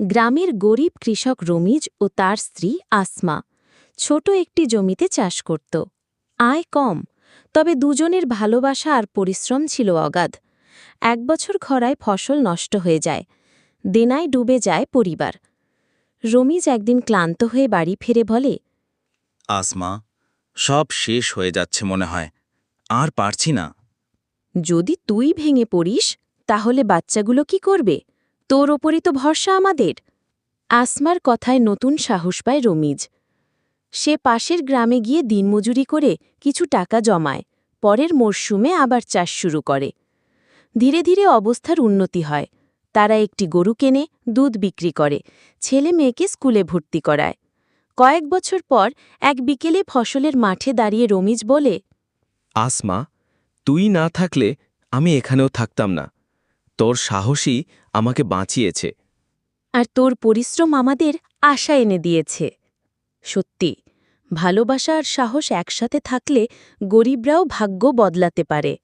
গ্রামের গরিব কৃষক রমিজ ও তার স্ত্রী আসমা ছোট একটি জমিতে চাষ করত। আয় কম তবে দুজনের ভালোবাসা আর পরিশ্রম ছিল অগাধ। এক বছর খরায় ফসল নষ্ট হয়ে যায় দেনায় ডুবে যায় পরিবার। রমিজ একদিন ক্লান্ত হয়ে বাড়ি ফিরে বলে আসমা সব শেষ হয়ে যাচ্ছে মনে হয় আর পারছি না। যদি তুই ভেঙে পড়িস তাহলে বাচ্চাগুলো কি করবে? তোর ওপরই তো ভরসা আমাদের। আসমার কথায় নতুন সাহস পায় রমিজ। সে পাশের গ্রামে গিয়ে দিনমজুরি করে কিছু টাকা জমায়, পরের মরশুমে আবার চাষ শুরু করে। ধীরে ধীরে অবস্থার উন্নতি হয়। তারা একটি গরু কেনে, দুধ বিক্রি করে, ছেলে মেয়েকে স্কুলে ভর্তি করায়। কয়েক বছর পর এক বিকেলে ফসলের মাঠে দাঁড়িয়ে রমিজ বলে, আসমা, তুই না থাকলে আমি এখানেও থাকতাম না। তোর সাহসই আমাকে বাঁচিয়েছে। আর তোর পরিশ্রম আমাদের আশা এনে দিয়েছে। সত্যি, ভালোবাসা আর সাহস একসাথে থাকলে গরিবরাও ভাগ্য বদলাতে পারে।